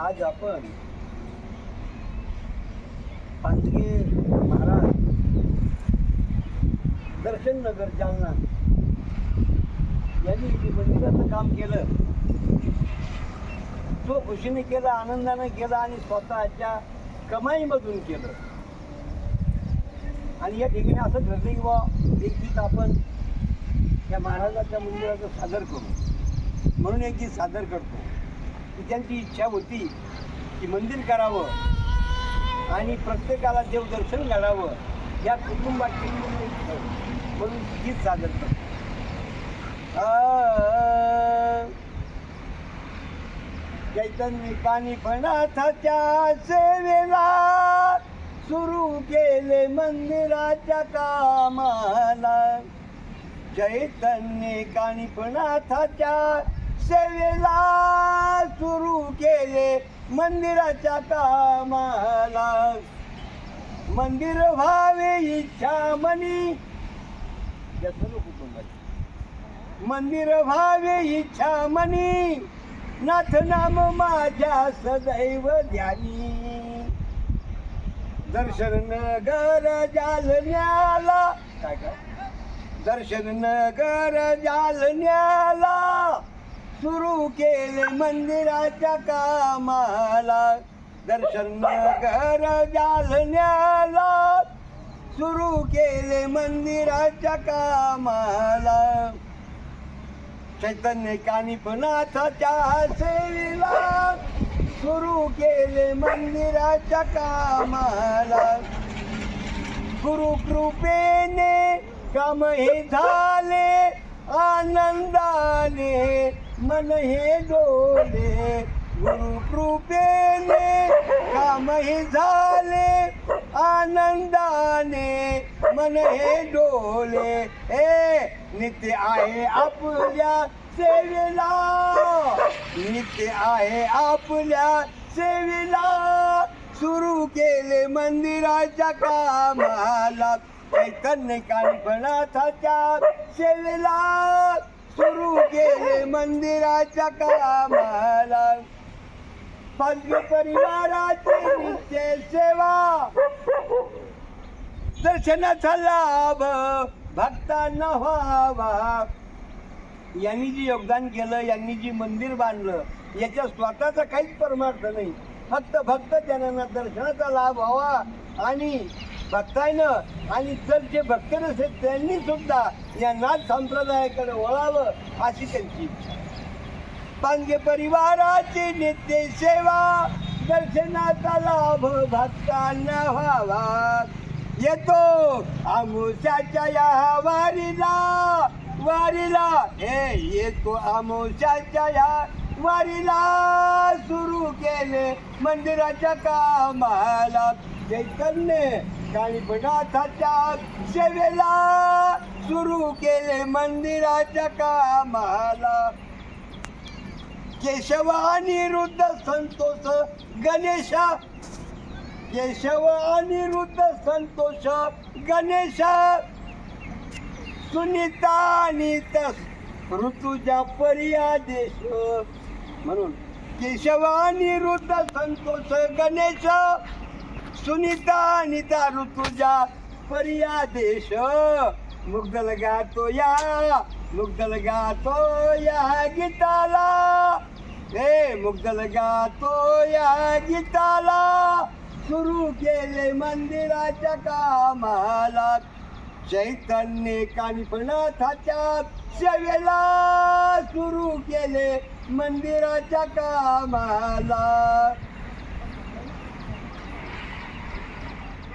आज आपण पांचगे महाराज दर्शन नगर जालना यांनी जे मंदिराचं काम केलं. तो खुशीने केला आनंदानं केला आणि स्वतःच्या कमाईमधून केलं. आणि या ठिकाणी असं ठरलं की बा एक गीत आपण या महाराजाच्या मंदिराचं सादर करू. म्हणून एक गीत सादर करतो. की त्यांची इच्छा होती की मंदिर करावं आणि प्रत्येकाला देवदर्शन घडावं या कुटुंबाची म्हणून गीत सादर करतो. आ, चैतन्य सेवेला सुरू केले मंदिराच्या कामाला. चैतन्य कानिफनाथाच्या सेवेला सुरू केले मंदिराच्या कामाला. मंदिर व्हावे इच्छा मनी. मंदिर व्हावे इच्छा मनी. नाथ नाम माझ्या सदैव ध्यानी. दर्शन नगर जालन्याला. काय काय? दर्शन नगर जालन्याला. सुरू केले मंदिराच्या कामाला. दर्शन घर जालन्याला. सुरू केले मंदिराच्या कामाला. चैतन्य कानिपनाथाच्या सेवेला. सुरू केले मंदिराच्या कामाला. गुरु कृपेने काम हे झाले आनंदाने. मन हे डोले गुरु कृपेने काम हे झाले आनंदाने मन हे डोले. ए नित्य आहे आपल्या सेवेला. नित्य आहे आपल्या सेवेला. सुरू केले मंदिराच्या कामाला. चैतन्य कांपणाथाच्या सेवेला. मंदिराच्या कामाला पालवी परिवाराची नित्य सेवा. दर्शनाचा लाभ भक्तांना व्हावा. यांनी जे योगदान केलं यांनी जी मंदिर बांधलं याच्या स्वतःचा काहीच परमार्थ नाही. फक्त भक्त जनांना दर्शनाचा लाभ व्हावा आणि भक्तानं आणि जर जे भक्त नसेल त्यांनी सुद्धा या नाथ संप्रदायाकडे वळावं अशी त्यांची इच्छा. पांगे परिवाराची नित्य सेवा दर्शनाचा लाभ भक्तांना व्हावा. येतो आमोशाच्या या वारीला वारीला हे येतो आमोशाच्या या वारीला. सुरू केले मंदिराच्या कामाला. चैतन्य काणीपणाथाच्या सेवेला सुरू केले मंदिराच्या कामाला. केशव अनिरुद्ध संतोष गणेशा. केशव अनिरुद्ध संतोष गणेशा. सुनीता आणि ऋतुजा पर्यादेश. म्हणून केशव अनिरुद्ध संतोष गणेश. सुनीता अनिता ऋतुजा पर्यादेश मुग्धल गातो या मुग्धल गातो या गीताला। हे मुग्धल गातो या गीताला। सुरू केले मंदिराच्या कामाला चैतन्य कानिपणाथाच्या सेवेला सुरू केले मंदिराच्या कामाला।